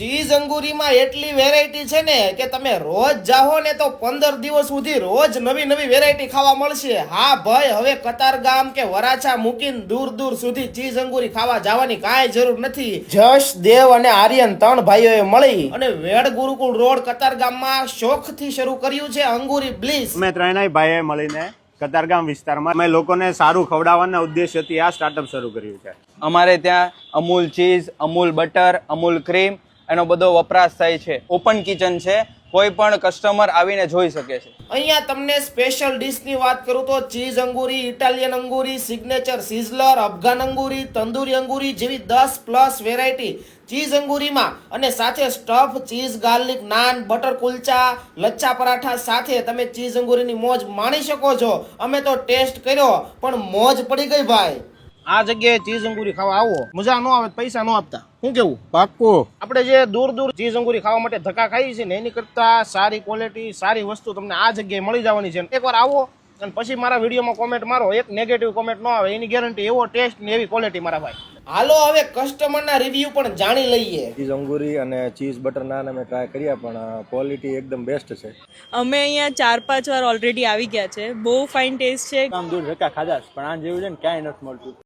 Cheese અંગુરીમાં એટલી variety છે ને કે તમે રોજ જાહો ને તો પંદર દિવસ સુધી રોજ નવી નવી વેરાયટી ખાવા મળશે. હા ભાઈ હવે કતારગામ કે વરાછા મૂકીને દૂર દૂર સુધી ચીઝ અંગુરી ખાવા જવાની કાંઈ જરૂર નથી. જશ દેવ અને આર્યન ત્રણ ભાઈઓએ મળી અને વેડ ગુરુકુળ રોડ કતારગામમાં શોખથી શરૂ કર્યું છે અંગુરી બ્લીસ. મેં ત્રણેય ભાઈએ મળીને કતારગામ વિસ્તારમાં અમે લોકોને સારું ખવડાવવાના ઉદ્દેશ્યથી આ સ્ટાર્ટઅપ શરૂ કર્યું છે. અમારે ત્યાં Amul cheese Amul butter Amul cream એનો બધો વપરાશ થાય છે. ઓપન કિચન છે. કોઈ પણ કસ્ટમર આવીને જોઈ શકે છે. અહીંયા તમને સ્પેશિયલ ડિશની વાત કરું તો ચીઝ અંગુરી ઇટાલિયન અંગુરી સિગ્નેચર સિઝલર અફઘાન અંગુરી, તંદુરી અંગુરી જેવી દસ પ્લસ વેરાયટી ચીઝ અંગુરીમાં. અને સાથે stuff cheese garlic naan butter kulcha, lachha paratha સાથે તમે ચીઝ અંગુરીની મોજ માણી શકો છો. અમે તો ટેસ્ટ કર્યો, પણ મોજ પડી ગઈ ભાઈ. આ જગ્યાએ ચીઝ અંગુરી ખાવા આવો. મજા ન આવે પૈસા ન આપતા. શું કેવું? પાક્કું. આપણે જે દૂર દૂર ચીઝ અંગુરી ખાવા માટે ધક્કા ખાઈએ છીએ ને એની કરતા સારી ક્વોલિટી સારી વસ્તુ તમને આ જગ્યાએ મળી જવાની છે. એકવાર આવો અને પછી મારા વિડીયોમાં કોમેન્ટ મારો. એક નેગેટિવ કોમેન્ટ ન આવે એની ગેરંટી એવો ટેસ્ટ ને એવી ક્વોલિટી મારા ભાઈ. હાલો હવે કસ્ટમરના રિવ્યુ પણ જાણી લઈએ. ચીઝ અંગુરી અને ચીઝ બટર નાન અમે ટ્રાય કર્યા પણ ક્વોલિટી એકદમ બેસ્ટ છે. અમે અહીંયા ચાર પાંચ વાર ઓલરેડી આવી ગયા છે. બહુ ફાઇન ટેસ્ટ છે. આમ દૂર ધક્કા ખાધા પણ આ જેવું છે ને ક્યાંય નથી મળતું.